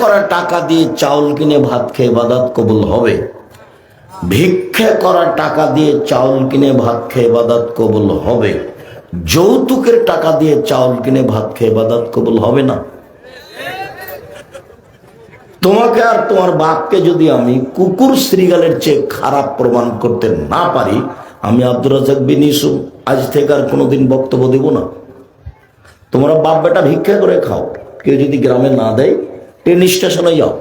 করা টাকা দিয়ে চাউল কিনে ভাত খেয়ে বাদাত কবুল হবে? ভিক্ষে করা টাকা দিয়ে চাউল কিনে ভাত খেয়ে বাদাত কবুল হবে? যৌতুকের টাকা দিয়ে চাউল কিনে ভাত খেয়ে বাদাত কবুল হবে না? তোমাকে আর তোমার বাপকে যদি আমি কুকুর শ্রীগালের চেয়ে খারাপ প্রমাণ করতে না পারি, আমি আব্দুল রাজাক বিন আজ থেকে আর কোনোদিন বক্তব্য দেব না। তোমরা বাপ বেটা ভিক্ষা করে খাও। কেউ যদি গ্রামে না দেয় ট্রেন স্টেশনে যাও।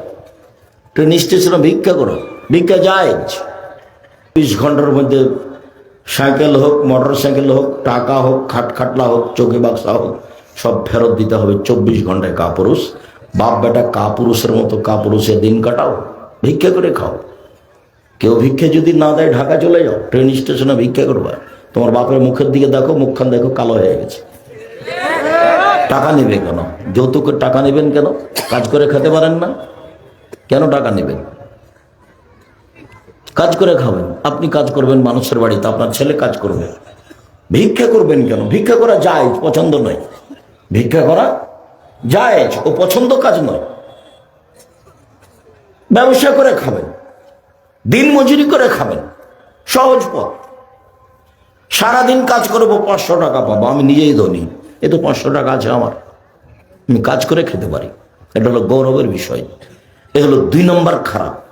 ট্রেন স্টেশনে ভিক্ষা করো। ভিক্ষা যায়। বিশ ঘণ্টার মধ্যে সাইকেল হোক মোটর সাইকেল হোক, টাকা হোক খাট খাটলা হোক, চোখে বাক্সা হোক, সব ফেরত দিতে হবে চব্বিশ ঘন্টায় কাপুরুষ। বাপ বেটা কাপুরুষের মতো কাপুরুষে দিন কাটাও। ভিক্ষা করে খাও। কেউ ভিক্ষে যদি না দেয়, ঢাকা চলে যাও। ট্রেন স্টেশনে ভিক্ষা করবা। তোমার বাপের মুখের দিকে দেখো, মুখখান দেখো, কালো হয়ে গেছে। টাকা নেবে কেন? যৌতুকের টাকা নেবেন কেন? কাজ করে খেতে পারেন না? কেন টাকা নেবেন? কাজ করে খাবেন। আপনি কাজ করবেন মানুষের বাড়িতে, আপনার ছেলে কাজ করবে। ভিক্ষা করবেন কেন? ভিক্ষা করা যায় পছন্দ নয়। ভিক্ষা করা যায় ও পছন্দ কাজ নয়। ব্যবসা করে খাবেন। দিন মজুরি করে খাবেন। সহজ পথ। সারাদিন কাজ করব, পাঁচশো টাকা পাবো। আমি নিজেই ধনী। এ তো পাঁচশো টাকা আছে আমার। আমি কাজ করে খেতে পারি। এটা হলো গৌরবের বিষয়। এ হলো দুই নম্বর খারাপ।